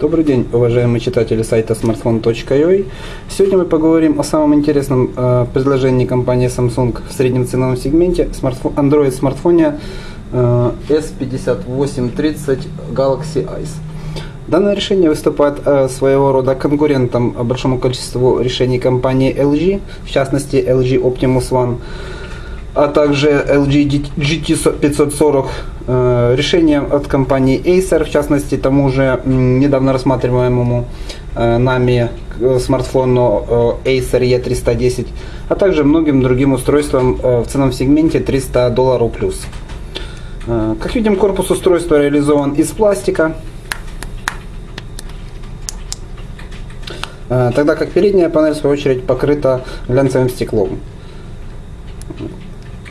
Добрый день, уважаемые читатели сайта smartphone.ua. Сегодня мы поговорим о самом интересном э, предложении компании Samsung в среднем ценовом сегменте смартфон, Android смартфоне э, S5830 Galaxy Ice. Данное решение выступает э, своего рода конкурентом большому количеству решений компании LG, в частности LG Optimus One а также LG GT540 э, решением от компании Acer, в частности, тому же недавно рассматриваемому э, нами э, смартфону Acer E310, а также многим другим устройствам в ценовом сегменте 300 долларов плюс. Как видим, корпус устройства реализован из пластика, тогда как передняя панель, в свою очередь, покрыта глянцевым стеклом.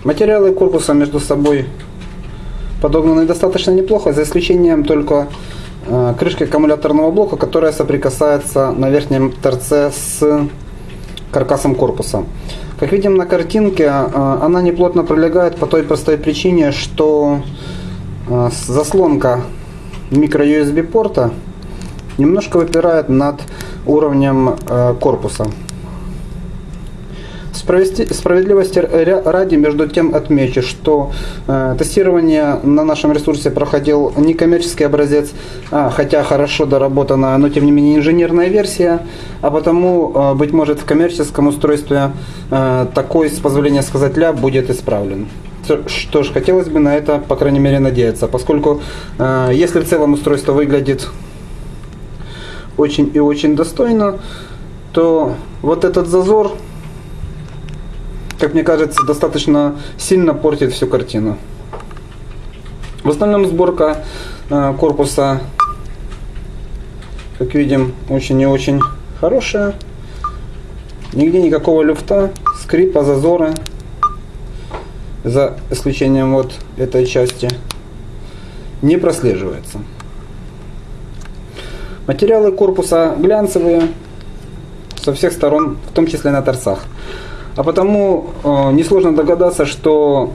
Материалы корпуса между собой подогнаны достаточно неплохо, за исключением только э, крышки аккумуляторного блока, которая соприкасается на верхнем торце с каркасом корпуса. Как видим на картинке, э, она не плотно пролегает по той простой причине, что э, заслонка микро-USB порта немножко выпирает над уровнем корпуса. Справедливости ради, между тем отмечу, что э, тестирование на нашем ресурсе проходил не коммерческий образец, а, хотя хорошо доработанная, но тем не менее инженерная версия, а потому, э, быть может, в коммерческом устройстве э, такой, с позволения сказать, ля будет исправлен. Что ж, хотелось бы на это, по крайней мере, надеяться, поскольку э, если в целом устройство выглядит очень и очень достойно, то вот этот зазор как мне кажется, достаточно сильно портит всю картину. В остальном сборка э, корпуса, как видим, очень и очень хорошая. Нигде никакого люфта, скрипа, зазора, за исключением вот этой части, не прослеживается. Материалы корпуса глянцевые со всех сторон, в том числе на торцах. А потому э, несложно догадаться, что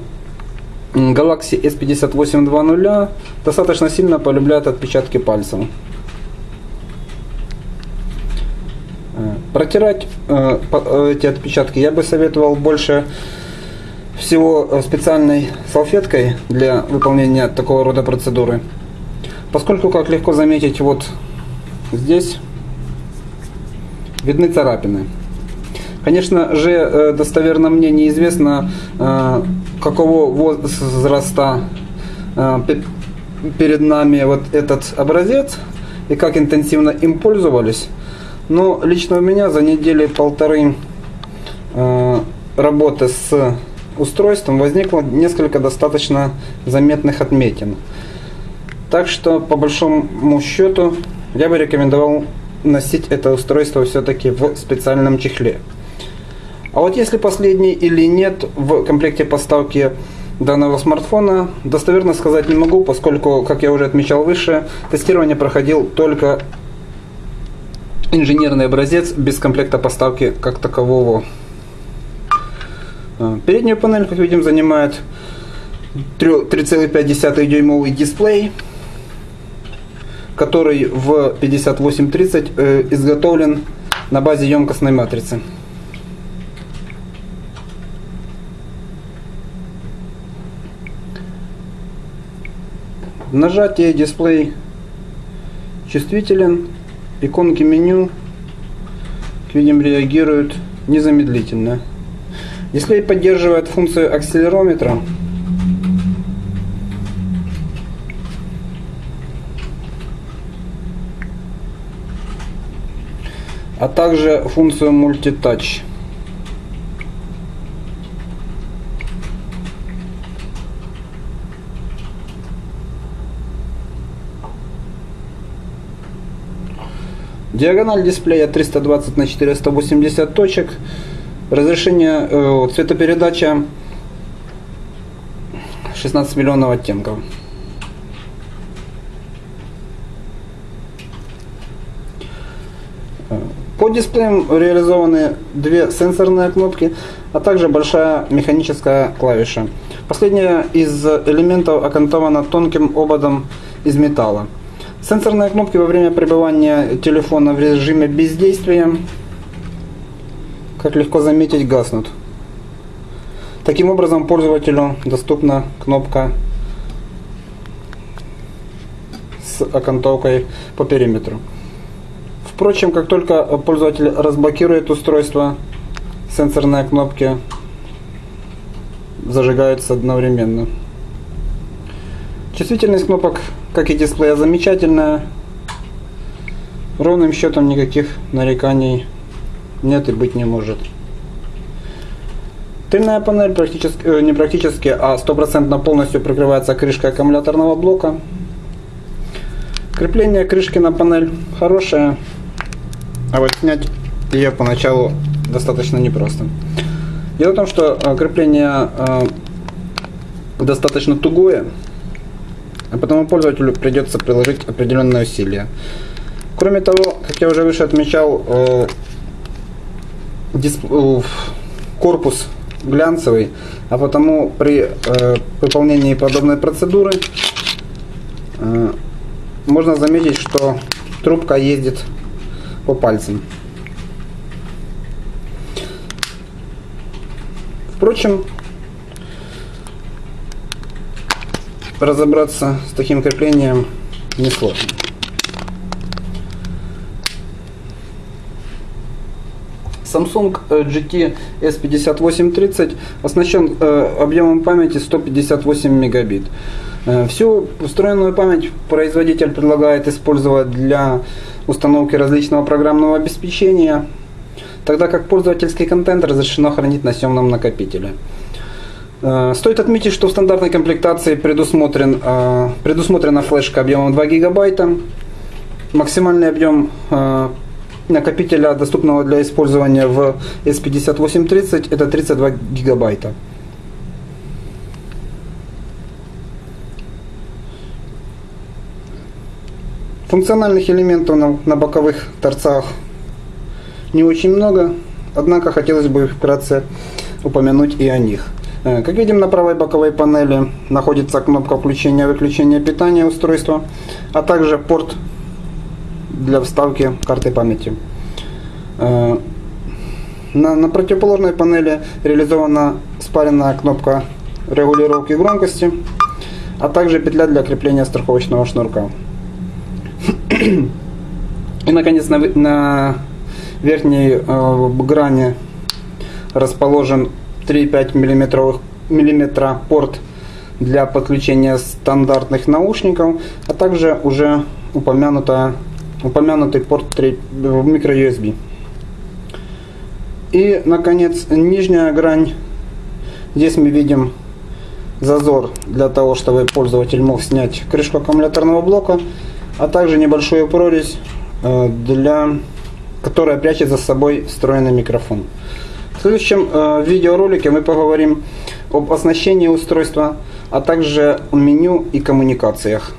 Galaxy S58 2.0 достаточно сильно полюбляет отпечатки пальцев. Э, протирать э, э, эти отпечатки я бы советовал больше всего э, специальной салфеткой для выполнения такого рода процедуры. Поскольку, как легко заметить, вот здесь видны царапины. Конечно же, э, достоверно мне неизвестно, э, какого возраста э, перед нами вот этот образец и как интенсивно им пользовались. Но лично у меня за недели полторы работы с устройством возникло несколько достаточно заметных отметин. Так что, по большому счету, я бы рекомендовал носить это устройство все-таки в специальном чехле. А вот если последний или нет в комплекте поставки данного смартфона, достоверно сказать не могу, поскольку, как я уже отмечал выше, тестирование проходил только инженерный образец без комплекта поставки как такового. А, переднюю панель, как видим, занимает 3,5 дюймовый дисплей, который в 5830 э, изготовлен на базе емкостной матрицы. Нажатие дисплей чувствителен, иконки меню, видим, реагируют незамедлительно. Дисплей поддерживает функцию акселерометра. а также функцию мультитач. Диагональ дисплея 320 на 480 точек. Разрешение э, цветопередача 16 миллионов оттенков. По дисплеям реализованы две сенсорные кнопки, а также большая механическая клавиша. Последняя из элементов окантована тонким ободом из металла. Сенсорные кнопки во время пребывания телефона в режиме бездействия, как легко заметить, гаснут. Таким образом, пользователю доступна кнопка с окантовкой по периметру. Впрочем, как только пользователь разблокирует устройство, сенсорные кнопки зажигаются одновременно. Чувствительность кнопок, как и дисплея, замечательная. Ровным счетом никаких нареканий нет и быть не может. Тыльная панель практически, э, не практически, а стопроцентно полностью прикрывается крышкой аккумуляторного блока. Крепление крышки на панель хорошее, а вот снять ее поначалу достаточно непросто. Дело в том, что э, крепление э, достаточно тугое, а потому пользователю придется приложить определенные усилия. Кроме того, как я уже выше отмечал, э, корпус глянцевый, а потому при выполнении подобной процедуры можно заметить, что трубка ездит по пальцам. Впрочем, разобраться с таким креплением несложно. Samsung GT S5830 оснащен э, объемом памяти 158 мегабит. Э, всю встроенную память производитель предлагает использовать для установки различного программного обеспечения – тогда как пользовательский контент разрешено хранить на съемном накопителе. Э, стоит отметить, что в стандартной комплектации предусмотрен, э, предусмотрена флешка объемом 2 гигабайта. Максимальный объем э, накопителя, доступного для использования в S5830, это 32 гигабайта. Функциональных элементов на, на боковых торцах не очень много, однако хотелось бы вкратце упомянуть и о них. Э, как видим, на правой боковой панели находится кнопка включения-выключения питания устройства, а также порт для вставки карты памяти. Э, на, на противоположной панели реализована спаренная кнопка регулировки громкости, а также петля для крепления страховочного шнурка. И наконец на, на верхней э, грани расположен 3,5 мм, мм порт для подключения стандартных наушников, а также уже упомянутая, упомянутый порт 3, microUSB. И, наконец, нижняя грань. Здесь мы видим зазор для того, чтобы пользователь мог снять крышку аккумуляторного блока, а также небольшую прорезь э, для которая прячет за собой встроенный микрофон. В следующем э, видеоролике мы поговорим об оснащении устройства, а также о меню и коммуникациях.